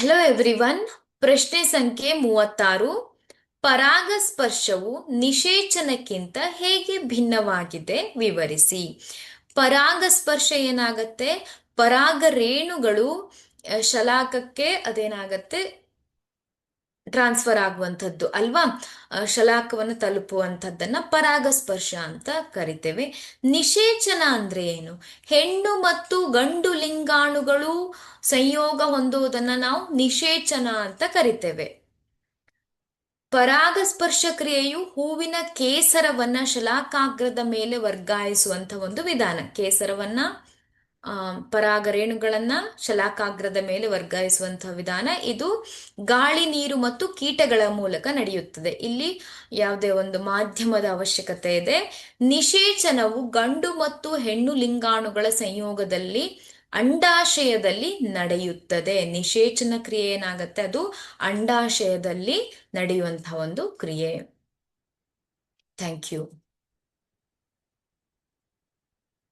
Hello everyone ಪ್ರಶ್ನೆ ಸಂಖ್ಯೆ ಮೂವತ್ತಾರು. ಪರಾಗಸ್ಪರ್ಶವು ನಿಷೇಚನಕ್ಕಿಂತ ಹೇಗೆ ಭಿನ್ನವಾಗಿದೆ ವಿವರಿಸಿ. ಪರಾಗಸ್ಪರ್ಶ ಏನಾಗತ್ತೆ? ಪರಾಗ ರೇಣುಗಳು ಶಲಾಕಕ್ಕೆ ಅದೇನಾಗತ್ತೆ? ಟ್ರಾನ್ಸ್ಫರ್ ಆಗುವಂಥದ್ದು ಅಲ್ವಾ? ಶಲಾಕವನ್ನು ತಲುಪುವಂಥದ್ದನ್ನ ಪರಾಗಸ್ಪರ್ಶ ಅಂತ ಕರಿತೇವೆ. ನಿಷೇಚನ ಅಂದ್ರೆ ಏನು? ಹೆಣ್ಣು ಮತ್ತು ಗಂಡು ಲಿಂಗಾಣುಗಳು ಸಂಯೋಗ ಹೊಂದುವುದನ್ನ ನಾವು ನಿಷೇಚನ ಅಂತ ಕರಿತೇವೆ. ಪರಾಗಸ್ಪರ್ಶ ಕ್ರಿಯೆಯು ಹೂವಿನ ಕೇಸರವನ್ನ ಶಲಾಕಾಗ್ರದ ಮೇಲೆ ವರ್ಗಾಯಿಸುವಂತ ಒಂದು ವಿಧಾನ. ಕೇಸರವನ್ನ ಪರಾಗ ರೇಣುಗಳನ್ನ ಶಲಾಕಾಗ್ರದ ಮೇಲೆ ವರ್ಗಾಯಿಸುವಂತಹ ವಿಧಾನ ಇದು ಗಾಳಿ, ನೀರು ಮತ್ತು ಕೀಟಗಳ ಮೂಲಕ ನಡೆಯುತ್ತದೆ. ಇಲ್ಲಿ ಯಾವುದೇ ಒಂದು ಮಾಧ್ಯಮದ ಅವಶ್ಯಕತೆ ಇದೆ. ನಿಷೇಚನವು ಗಂಡು ಮತ್ತು ಹೆಣ್ಣು ಲಿಂಗಾಣುಗಳ ಸಂಯೋಗದಲ್ಲಿ ಅಂಡಾಶಯದಲ್ಲಿ ನಡೆಯುತ್ತದೆ. ನಿಷೇಚನ ಕ್ರಿಯೆ ಏನಾಗತ್ತೆ? ಅದು ಅಂಡಾಶಯದಲ್ಲಿ ನಡೆಯುವಂತಹ ಒಂದು ಕ್ರಿಯೆ. Thank you.